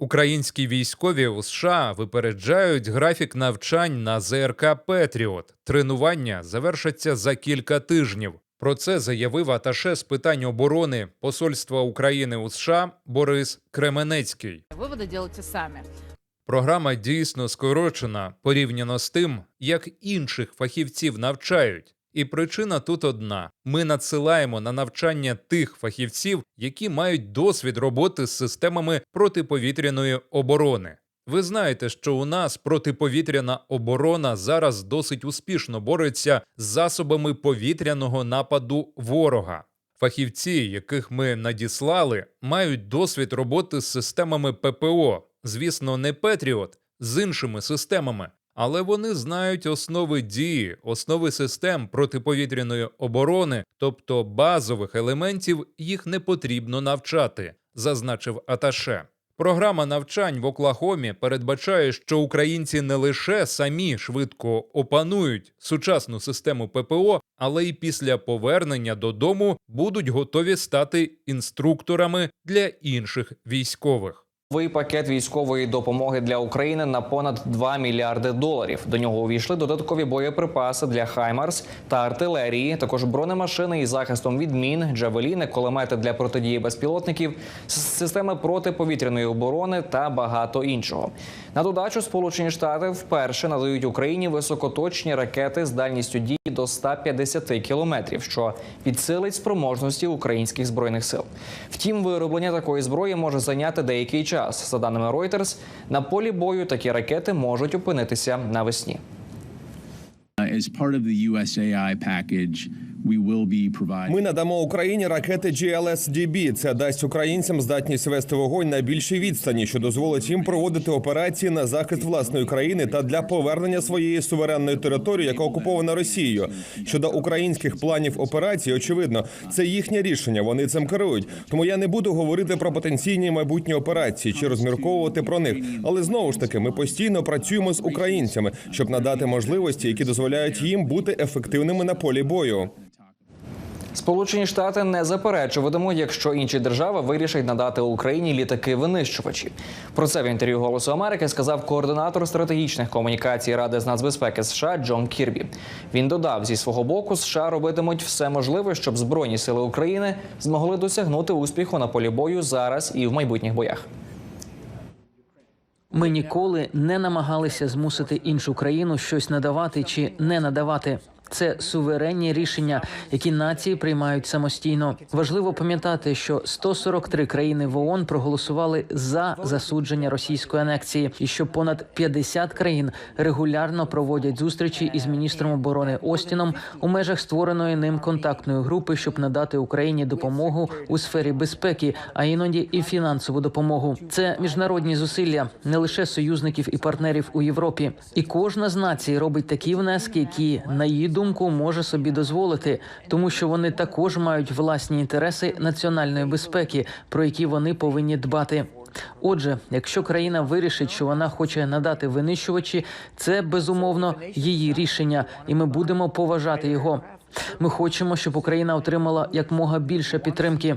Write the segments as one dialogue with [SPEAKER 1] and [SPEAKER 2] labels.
[SPEAKER 1] Українські військові у США випереджають графік навчань на ЗРК Петріот. Тренування завершаться за кілька тижнів. Про це заявив аташе з питань оборони Посольства України у США Борис Кременецький.
[SPEAKER 2] Выводы делайте сами.
[SPEAKER 1] Програма дійсно скорочена порівняно з тим, як інших фахівців навчають. І причина тут одна: ми надсилаємо на навчання тих фахівців, які мають досвід роботи з системами протиповітряної оборони. Ви знаєте, що у нас протиповітряна оборона зараз досить успішно бореться з засобами повітряного нападу ворога. Фахівці, яких ми надіслали, мають досвід роботи з системами ППО, звісно, не Петріот, з іншими системами, але вони знають основи дії, основи систем протиповітряної оборони, тобто базових елементів їх не потрібно навчати, зазначив Аташе. Програма навчань в Оклахомі передбачає, що українці не лише самі швидко опанують сучасну систему ППО, але й після повернення додому будуть готові стати інструкторами для інших військових.
[SPEAKER 3] Новий пакет військової допомоги для України на понад 2 мільярди доларів. До нього увійшли додаткові боєприпаси для Хаймарс та артилерії, також бронемашини із захистом від мін, джавеліни, кулемети для протидії безпілотників, системи протиповітряної оборони та багато іншого. На додачу Сполучені Штати вперше надають Україні високоточні ракети з дальністю дії до 150 кілометрів, що підсилить спроможності українських збройних сил. Втім, вироблення такої зброї може зайняти деякий час. За даними Reuters, на полі бою такі ракети можуть опинитися навесні.
[SPEAKER 4] Ми надамо Україні ракети GLSDB. Це дасть українцям здатність вести вогонь на більшій відстані, що дозволить їм проводити операції на захист власної країни та для повернення своєї суверенної території, яка окупована Росією. Щодо українських планів операцій, очевидно, це їхнє рішення. Вони цим керують. Тому я не буду говорити про потенційні майбутні операції чи розмірковувати про них. Але знову ж таки, ми постійно працюємо з українцями, щоб надати можливості, які дозволяють їм бути ефективними на полі бою.
[SPEAKER 3] Сполучені Штати не заперечуватимуть, якщо інші держави вирішать надати Україні літаки винищувачі. Про це в інтерв'ю Голосу Америки сказав координатор стратегічних комунікацій Ради з нацбезпеки США Джон Кірбі. Він додав, зі свого боку, США робитимуть все можливе, щоб збройні сили України змогли досягнути успіху на полі бою зараз і в майбутніх боях.
[SPEAKER 5] Ми ніколи не намагалися змусити іншу країну щось надавати чи не надавати. Це суверенні рішення, які нації приймають самостійно. Важливо пам'ятати, що 143 країни в ООН проголосували за засудження російської анексії, і що понад 50 країн регулярно проводять зустрічі із міністром оборони Остіном у межах створеної ним контактної групи, щоб надати Україні допомогу у сфері безпеки, а іноді і фінансову допомогу. Це міжнародні зусилля не лише союзників і партнерів у Європі. І кожна з націй робить такі внески, які на її думку може собі дозволити, тому що вони також мають власні інтереси національної безпеки, про які вони повинні дбати. Отже, якщо країна вирішить, що вона хоче надати винищувачі, це безумовно її рішення, і ми будемо поважати його. Ми хочемо, щоб Україна отримала якмога більше підтримки.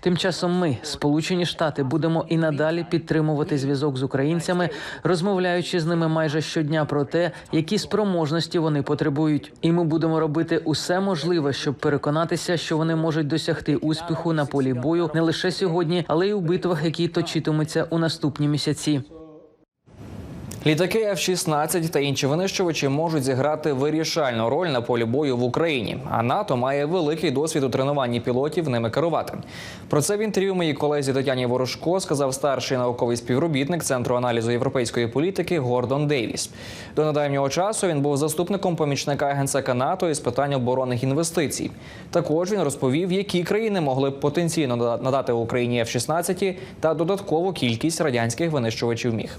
[SPEAKER 5] Тим часом ми, Сполучені Штати, будемо і надалі підтримувати зв'язок з українцями, розмовляючи з ними майже щодня про те, які спроможності вони потребують. І ми будемо робити усе можливе, щоб переконатися, що вони можуть досягти успіху на полі бою не лише сьогодні, але й у битвах, які точитимуться у наступні місяці.
[SPEAKER 3] Літаки F-16 та інші винищувачі можуть зіграти вирішальну роль на полі бою в Україні. А НАТО має великий досвід у тренуванні пілотів ними керувати. Про це в інтерв'ю моїй колезі Тетяні Ворожко сказав старший науковий співробітник Центру аналізу європейської політики Гордон Дейвіс. До недавнього часу він був заступником помічника генсека НАТО із питань оборонних інвестицій. Також він розповів, які країни могли б потенційно надати Україні F-16 та додаткову кількість радянських винищувачів міг.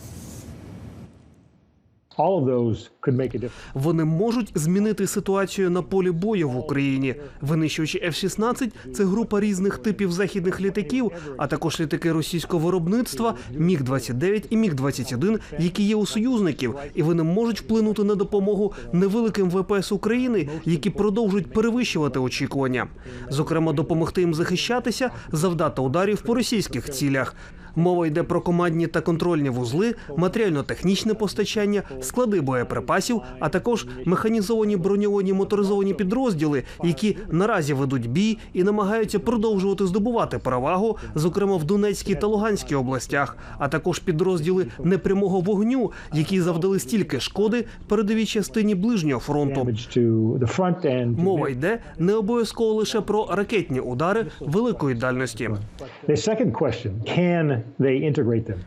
[SPEAKER 6] Вони можуть змінити ситуацію на полі бою в Україні. Винищувачі F-16 – це група різних типів західних літаків, а також літаки російського виробництва Міг 29 і Міг 21 які є у союзників, і вони можуть вплинути на допомогу невеликим ВПС України, які продовжують перевищувати очікування. Зокрема, допомогти їм захищатися, завдати ударів по російських цілях. Мова йде про командні та контрольні вузли, матеріально-технічне постачання, склади боєприпасів, а також механізовані броньовані моторизовані підрозділи, які наразі ведуть бій і намагаються продовжувати здобувати перевагу, зокрема в Донецькій та Луганській областях, а також підрозділи непрямого вогню, які завдали стільки шкоди передовій частині ближнього фронту. Мова йде не обов'язково лише про ракетні удари великої дальності.
[SPEAKER 7] Can?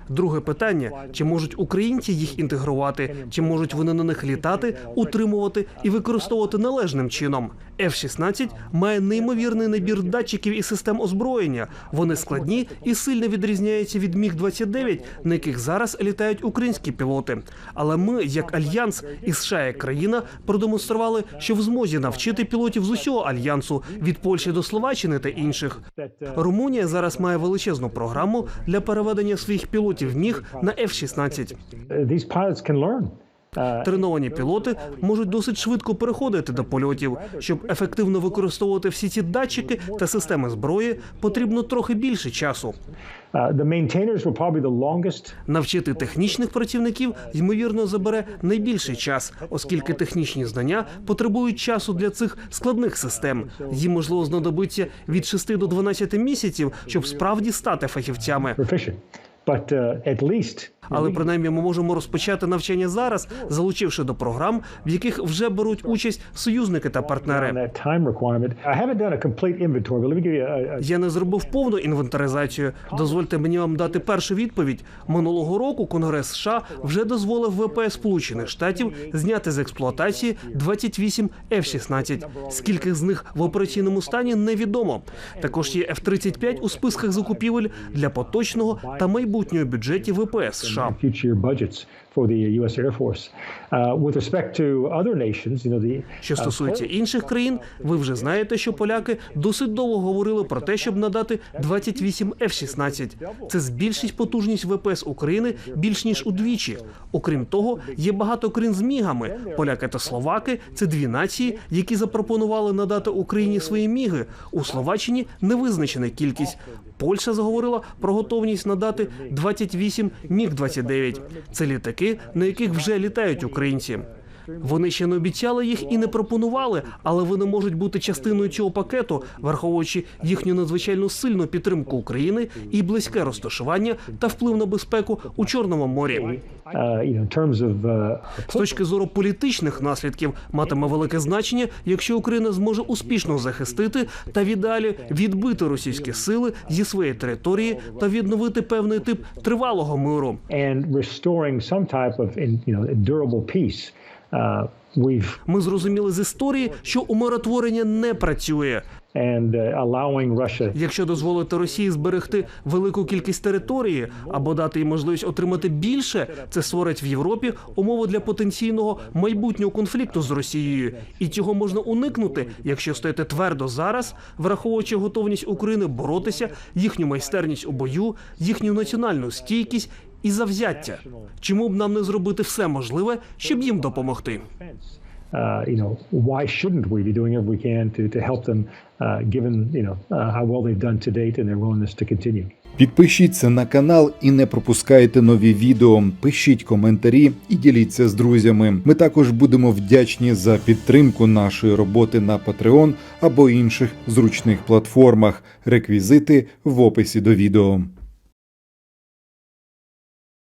[SPEAKER 6] Друге питання: чи можуть українці їх інтегрувати, чи можуть вони на них літати, утримувати і використовувати належним чином? F-16 має неймовірний набір датчиків і систем озброєння. Вони складні і сильно відрізняються від міг 29 на яких зараз літають українські пілоти. Але ми, як альянс і США як країна, продемонстрували, що в змозі навчити пілотів з усього альянсу від Польщі до Словаччини та інших. Румунія зараз має величезну програму для переведення своїх пілотів міг на F-16. Треновані пілоти можуть досить швидко переходити до польотів. Щоб ефективно використовувати всі ці датчики та системи зброї, потрібно трохи більше часу. Навчити технічних працівників ймовірно забере найбільший час, оскільки технічні знання потребують часу для цих складних систем. Їм можливо знадобиться від 6 до 12 місяців, щоб справді стати фахівцями. Але принаймні ми можемо розпочати навчання зараз, залучивши до програм, в яких вже беруть участь союзники та партнери. Я не зробив повну інвентаризацію. Дозвольте мені вам дати першу відповідь. Минулого року Конгрес США вже дозволив ВПС Сполучених Штатів зняти з експлуатації 28 F-16. Скільки з них в операційному стані невідомо. Також є F-35 у списках закупівель для поточного та майбутнього бюджетів ВПС США.
[SPEAKER 7] Future year budgets for the U.S. Air Force. Uh, with respect to other nations, you know, the
[SPEAKER 6] Що стосується інших країн, ви вже знаєте, що поляки досить довго говорили про те, щоб надати 28 F-16. Це збільшить потужність ВПС України більш ніж удвічі. Окрім того, є багато країн з мігами. Поляки та словаки це дві нації, які запропонували надати Україні свої міги. У Словаччині не визначена кількість. Польща заговорила про готовність надати 28 міг 29 Це літаки, на яких вже літають українці. Вони ще не обіцяли їх і не пропонували, але вони можуть бути частиною цього пакету, враховуючи їхню надзвичайно сильну підтримку України і близьке розташування та вплив на безпеку у Чорному морі.
[SPEAKER 7] of uh,
[SPEAKER 6] З точки зору політичних наслідків матиме велике значення, якщо Україна зможе успішно захистити та в ідеалі відбити російські сили зі своєї території та відновити певний тип тривалого миру.
[SPEAKER 7] Uh,
[SPEAKER 6] Ми зрозуміли з історії, що умиротворення не працює.
[SPEAKER 7] uh,
[SPEAKER 6] Якщо дозволити Росії зберегти велику кількість території або дати їй можливість отримати більше, це створить в Європі умови для потенційного майбутнього конфлікту з Росією, і цього можна уникнути, якщо стояти твердо зараз, враховуючи готовність України боротися, їхню майстерність у бою, їхню національну стійкість і завзяття. Чому б нам не зробити все можливе, щоб їм допомогти?
[SPEAKER 7] uh, you know, why shouldn't we be doing everything we can to, to help them, uh, given you know uh, how well they've done to date and their willingness to continue.
[SPEAKER 2] Підпишіться на канал і не пропускайте нові відео. Пишіть коментарі і діліться з друзями. Ми також будемо вдячні за підтримку нашої роботи на Patreon або інших зручних платформах. Реквізити в описі до відео.